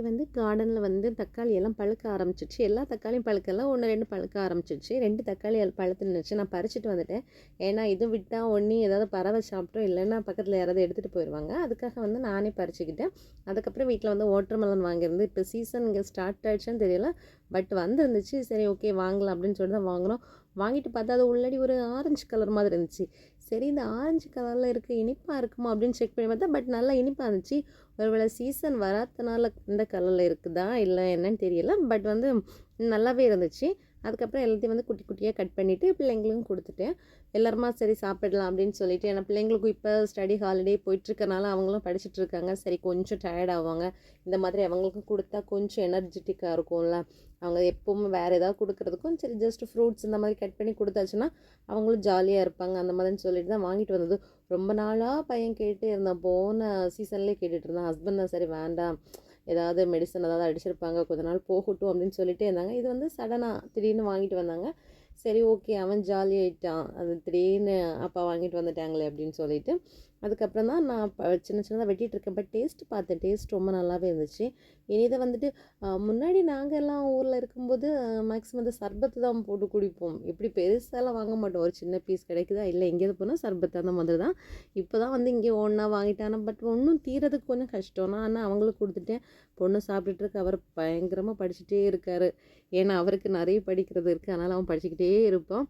இன்றைக்கி வந்து கார்டனில் வந்து தக்காளி எல்லாம் பழுக்க ஆரம்பிச்சிச்சு எல்லா தக்காளியும் பழுக்கல. ஒன்று ரெண்டு பழுக்க ஆரம்பிச்சிச்சு ரெண்டு தக்காளி எல் பழுத்து நான் பறிச்சுட்டு வந்துட்டேன். ஏன்னா இது விட்டால் ஒன்று ஏதாவது பறவை சாப்பிட்டோம் இல்லைன்னா பக்கத்தில் யாராவது எடுத்துகிட்டு போயிடுவாங்க அதுக்காக வந்து நானே பறிச்சுக்கிட்டேன். அதுக்கப்புறம் வீட்டில் வந்து வாட்டர் மெலன் வாங்கியிருந்து இப்போ சீசன் இங்கே ஸ்டார்ட் ஆகிடுச்சுன்னு தெரியல. பட் வந்துருந்துச்சு. சரி ஓகே வாங்கலாம் அப்படின்னு சொல்லி தான் வாங்கினோம் வாங்கிட்டு பார்த்தா அது உள்ளடி ஒரு ஆரஞ்சு கலர் மாதிரி இருந்துச்சு. சரி இந்த ஆரஞ்சு கலரில் இருக்க இனிப்பாக இருக்குமா அப்படின்னு செக் பண்ணி பார்த்தா பட் நல்லா இனிப்பாக இருந்துச்சு. ஒருவேளை சீசன் வராதனால இந்த கலரில் இருக்குதா இல்லை என்னன்னு தெரியல. பட் வந்து நல்லாவே இருந்துச்சு. அதுக்கப்புறம் எல்லாத்தையும் வந்து குட்டி குட்டியாக கட் பண்ணிவிட்டு பிள்ளைங்களுக்கும் கொடுத்துட்டேன். எல்லாருமா சரி சாப்பிடலாம் அப்படின்னு சொல்லிட்டு ஏன்னா பிள்ளைங்களுக்கும் இப்போ ஸ்டடி ஹாலிடே போயிட்டுருக்கனால அவங்களும் படிச்சுட்டு இருக்காங்க. சரி கொஞ்சம் டயர்ட் ஆவாங்க. இந்த மாதிரி அவங்களுக்கும் கொடுத்தா கொஞ்சம் எனர்ஜெட்டிக்காக இருக்கும்ல. அவங்க எப்போவுமே வேறு ஏதாவது கொடுக்குறதுக்கும் சரி ஜஸ்ட் ஃப்ரூட்ஸ் இந்த மாதிரி கட் பண்ணி கொடுத்தாச்சுன்னா அவங்களும் ஜாலியாக இருப்பாங்க. அந்த மாதிரின்னு சொல்லிட்டு தான் வாங்கிட்டு வந்தது. ரொம்ப நாளாக பையன் கேட்டு இருந்தேன். போன சீசன்லேயே கேட்டுட்டு இருந்தான். ஹஸ்பண்ட் தான் சரி வேண்டாம். ஏதாவது மெடிசன் ஏதாவது அடிச்சிருப்பாங்க கொஞ்ச நாள் போகட்டும் அப்படின்னு சொல்லிட்டே இருந்தாங்க. இது வந்து சடனாக திடீர்னு வாங்கிட்டு வந்தாங்க. சரி ஓகே அவன் ஜாலியாகிட்டான் அது திடீர்னு அப்பா வாங்கிட்டு வந்துட்டாங்களே அப்படின்னு சொல்லிட்டு அதுக்கப்புறம் தான் நான் ப சின்ன சின்னதாக வெட்டிகிட்டு இருக்கேன். பட் டேஸ்ட் பார்த்தேன். டேஸ்ட் ரொம்ப நல்லாவே இருந்துச்சு. இனி இதை வந்துட்டு முன்னாடி நாங்கள் எல்லாம் ஊரில் இருக்கும்போது மேக்ஸிமம் இந்த சர்பத்து தான் போட்டு குடிப்போம். எப்படி பெருசாலாம் வாங்க மாட்டோம். ஒரு சின்ன பீஸ் கிடைக்குதா? இல்லை எங்கேயாவது போனால் சர்பத்து அந்த மாதிரி தான். இப்போ தான் வந்து இங்கே ஒன்றா வாங்கிட்டானா. பட் ஒன்றும் தீரதுக்கு கொஞ்சம் கஷ்டம். நான் ஆனால் அவங்களுக்கு கொடுத்துட்டேன். பொண்ணு சாப்பிட்டுட்டு இருக்கு. அவர் பயங்கரமாக படிச்சுட்டே இருக்கார். ஏன்னா அவருக்கு நிறைய படிக்கிறது இருக்குது அதனால் அவன் படிச்சுக்கிட்டே இருப்பான்.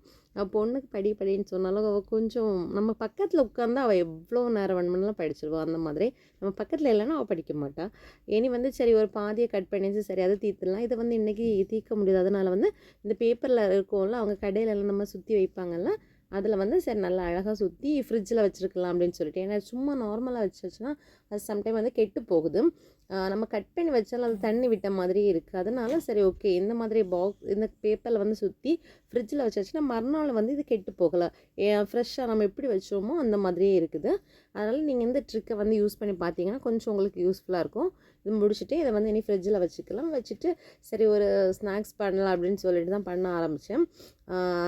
பொண்ணுக்கு படி படின்னு சொன்னாலும் அவள் கொஞ்சம் நம்ம பக்கத்தில் உட்காந்தா அவள் எவ்வளோ நேரம் வேணுமெல்லாம் படிச்சிருவோம் அந்த மாதிரி. நம்ம பக்கத்தில் இல்லைன்னா அவள் படிக்க மாட்டாள் இனி வந்து சரி ஒரு பாதியை கட் பண்ணிச்சு சரி அதை தீர்த்துடலாம். இதை வந்து இன்றைக்கி தீர்க்க முடியாது. அதனால் வந்து இந்த பேப்பரில் இருக்கும்ல அவங்க கடையிலலாம் நம்ம சுற்றி வைப்பாங்கல்ல அதில் வந்து சரி நல்லா அழகாக சுற்றி ஃப்ரிட்ஜில் வச்சுருக்கலாம் அப்படின்னு சொல்லிட்டு. ஏன்னா சும்மா நார்மலாக வச்சுச்சுன்னா அது சம்டைம் வந்து கெட்டு போகுது. நம்ம கட் பண்ணி வச்சாலும் அது தண்ணி விட்ட மாதிரி இருக்குது அதனால சரி ஓகே இந்த மாதிரி பாக்ஸ் இந்த பேப்பரில் வந்து சுற்றி ஃப்ரிட்ஜில் வச்சாச்சுன்னா மறுநாள் வந்து இது கெட்டு போகலை. ஃப்ரெஷ்ஷாக நம்ம எப்படி வச்சோமோ அந்த மாதிரியே இருக்குது. அதனால் நீங்கள் இந்த ட்ரிக்கை வந்து யூஸ் பண்ணி பார்த்தீங்கன்னா கொஞ்சம் உங்களுக்கு யூஸ்ஃபுல்லாக இருக்கும். இது முடிச்சுட்டு இதை வந்து இனி ஃப்ரிட்ஜில் வச்சுக்கலாம். வச்சுட்டு சரி ஒரு ஸ்நாக்ஸ் பண்ணலாம் அப்படின்னு சொல்லிட்டு தான் பண்ண ஆரம்பித்தேன்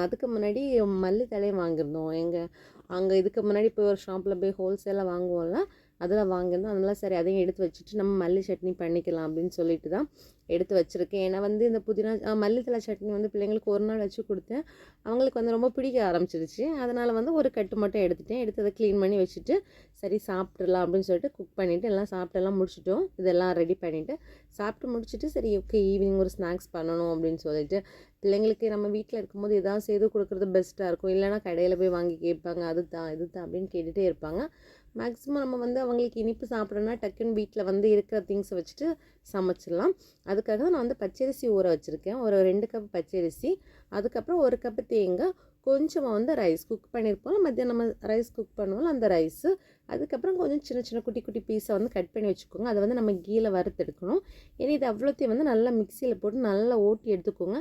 அதுக்கு முன்னாடி மல்லி தழையை வாங்கியிருந்தோம். எங்கள் அங்கே இதுக்கு முன்னாடி போய் ஒரு ஷாப்பில் போய் ஹோல்சேலாக வாங்குவோம்ல அதில் வாங்கியிருந்தோம் அதனால் சரி அதையும் எடுத்து வச்சுட்டு நம்ம மல்லி சட்னி பண்ணிக்கலாம் அப்படின்னு சொல்லிட்டு தான் எடுத்து வச்சுருக்கேன். ஏன்னா வந்து இந்த புதினா மல்லித்தலை சட்னி வந்து பிள்ளைங்களுக்கு ஒரு நாள் வச்சு கொடுத்தேன். அவங்களுக்கு வந்து ரொம்ப பிடிக்க ஆரம்பிச்சிருச்சு. அதனால் வந்து ஒரு கட்டு மட்டும் எடுத்துட்டேன். எடுத்து அதை க்ளீன் பண்ணி வச்சுட்டு சரி சாப்பிட்றலாம் அப்படின்னு சொல்லிட்டு குக் பண்ணிவிட்டு எல்லாம் சாப்பிட்டெல்லாம் முடிச்சிட்டோம். இதெல்லாம் ரெடி பண்ணிவிட்டு சாப்பிட்டு முடிச்சுட்டு சரி ஓகே ஈவினிங் ஒரு ஸ்நாக்ஸ் பண்ணணும் அப்படின்னு சொல்லிட்டு பிள்ளைங்களுக்கு நம்ம வீட்டில் இருக்கும்போது எதாவது செய்து கொடுக்குறது பெஸ்ட்டாக இருக்கும். இல்லைனா கடையில் போய் வாங்கி கேட்பாங்க அது தான் இது தான் அப்படின்னு கேட்டுகிட்டே இருப்பாங்க. மேக்ஸிமம் நம்ம வந்து அவங்களுக்கு இனிப்பு சாப்பிடணும்னா டக்குன்னு வீட்டில் வந்து இருக்கிற திங்ஸை வச்சுட்டு சமைச்சிடலாம். அதுக்காக தான் நான் வந்து பச்சரிசி ஊற வச்சுருக்கேன். ஒரு ரெண்டு கப் பச்சரிசி அதுக்கப்புறம் ஒரு கப்பு தேங்காய் கொஞ்சமாக வந்து ரைஸ் குக் பண்ணியிருப்போம் மத்தியானம் நம்ம ரைஸ் குக் பண்ணுவோம் அந்த ரைஸு அதுக்கப்புறம் கொஞ்சம் சின்ன சின்ன குட்டி குட்டி பீஸை வந்து கட் பண்ணி வச்சுக்கோங்க. அதை வந்து நம்ம கீழே வறுத்தெடுக்கணும் ஏன்னா இது அவ்வளோத்தையும் வந்து நல்லா மிக்சியில் போட்டு நல்லா ஓட்டி எடுத்துக்கோங்க.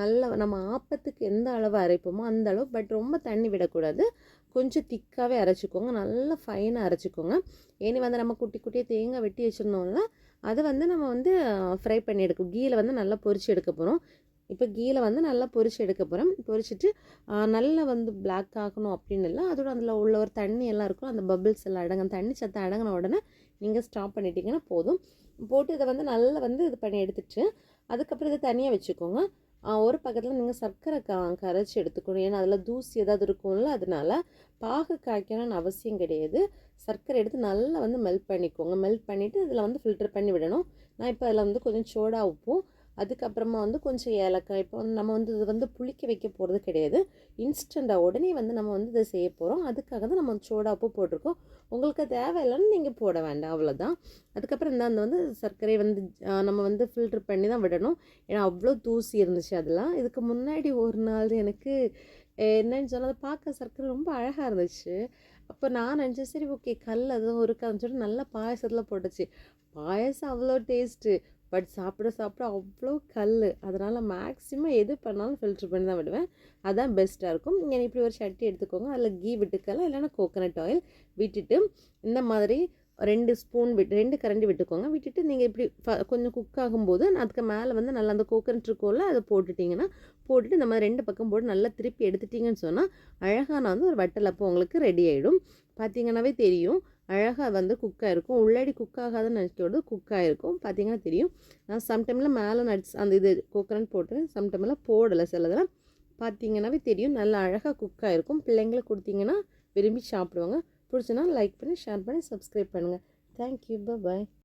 நல்லா நம்ம ஆப்பத்துக்கு எந்த அளவு அரைப்போமோ அந்த அளவு பட் ரொம்ப தண்ணி விடக்கூடாது. கொஞ்சம் திக்காகவே அரைச்சிக்கோங்க. நல்லா ஃபைனாக அரைச்சிக்கோங்க. ஏனி வந்து நம்ம குட்டி குட்டியாக தேங்காய் வெட்டி வச்சுருந்தோம்ல அதை வந்து நம்ம வந்து ஃப்ரை பண்ணி எடுக்கும் கீழே வந்து நல்லா பொரிச்சு எடுக்க போகிறோம் இப்போ கீழே வந்து நல்லா பொரிச்சு எடுக்க போகிறேன் பொரிச்சிட்டு நல்லா வந்து பிளாக் ஆகணும் அப்படின்னு இல்லை. அதோட அதில் உள்ள ஒரு தண்ணி எல்லாம் இருக்கும். அந்த பபிள்ஸ் எல்லாம் அடங்கும். தண்ணி சத்தம் அடங்கின உடனே நீங்கள் ஸ்டாப் பண்ணிட்டீங்கன்னா போதும். போட்டு இதை வந்து நல்லா வந்து இது பண்ணி எடுத்துட்டு அதுக்கப்புறம் இதை தனியாக வச்சுக்கோங்க. ஒரு பக்கத்தில் நீங்கள் சர்க்கரை கா கரைச்சி எடுத்துக்கணும். ஏன்னா அதில் தூசி ஏதாவது இருக்கும்ல அதனால பாகு காய்க்கணும்னு அவசியம் கிடையாது. சர்க்கரை எடுத்து நல்லா வந்து மெல்ட் பண்ணிக்கோங்க. மெல்ட் பண்ணிவிட்டு இதில் வந்து ஃபில்டர் பண்ணி விடணும். நான் இப்போ அதில் வந்து கொஞ்சம் சோடா உப்பும் அதுக்கப்புறமா வந்து கொஞ்சம் ஏலக்காய் இப்போ வந்து நம்ம வந்து இது வந்து புளிக்க வைக்க போகிறது கிடையாது. இன்ஸ்டண்ட்டாக உடனே வந்து நம்ம வந்து இதை செய்ய போகிறோம் அதுக்காக தான் நம்ம சோடா உப்பு போட்டிருக்கோம். உங்களுக்கு தேவையில்லைன்னு நீங்கள் போட வேண்டாம் அவ்வளோதான் அதுக்கப்புறம் இந்த அந்த வந்து சர்க்கரை வந்து நம்ம வந்து ஃபில்ட்ரு பண்ணி தான் விடணும். ஏன்னா அவ்வளோ தூசி இருந்துச்சு அதெல்லாம். இதுக்கு முன்னாடி ஒரு நாள் எனக்கு என்னன்னு சொன்னால் அதை பார்க்க சர்க்கரை ரொம்ப அழகாக இருந்துச்சு. அப்போ நான் நினச்சேன் சரி ஓகே கல் அதுவும் இருக்காதுன்னு சொல்லிட்டு நல்லா பாயசத்தில் போட்டுச்சு. பாயசம் அவ்வளோ டேஸ்ட்டு பட் சாப்பிட சாப்பிட அவ்வளோ கல் அதனால் மேக்ஸிமம் எது பண்ணாலும் ஃபில்ட்ரு பண்ணி தான் விடுவேன். அதுதான் பெஸ்ட்டாக இருக்கும். நீங்கள் இப்படி ஒரு சட்டி எடுத்துக்கோங்க. அதில் கீ விட்டுக்கலாம். இல்லைன்னா கோகனட் ஆயில் விட்டுட்டு இந்த மாதிரி ரெண்டு ஸ்பூன் விட்டு ரெண்டு கரண்டி விட்டுக்கோங்க. விட்டுட்டு நீங்கள் இப்படி ஃப கொஞ்சம் குக் ஆகும்போது அதுக்கு மேலே வந்து நல்லா அந்த கோகனட் இருக்கோல்ல அதை போட்டுட்டிங்கன்னா போட்டுட்டு இந்த மாதிரி ரெண்டு பக்கம் போட்டு நல்லா திருப்பி எடுத்துட்டிங்கன்னு சொன்னால் அழகான வந்து ஒரு வட்டல் அப்போ உங்களுக்கு ரெடி ஆகிடும் பார்த்தீங்கன்னாவே தெரியும். அழகாக வந்து குக் ஆகிருக்கும் உள்ளாடி குக் ஆகாதுன்னு நினைக்கிறது குக் ஆகிருக்கும் பார்த்தீங்கன்னா தெரியும். நான் சம்டைமில் மேலே நடிச்சு அந்த இது குக்கரன் போட்டு சம்டைமில் போடலை சிலதெல்லாம். பார்த்தீங்கன்னாவே தெரியும். நல்லா அழகாக குக் ஆகிருக்கும் பிள்ளைங்களுக்கு கொடுத்தீங்கன்னா விரும்பி சாப்பிடுவாங்க. பிடிச்சுன்னா லைக் பண்ணி ஷேர் பண்ணி சப்ஸ்கிரைப் பண்ணுங்கள் தேங்க்யூ பாய்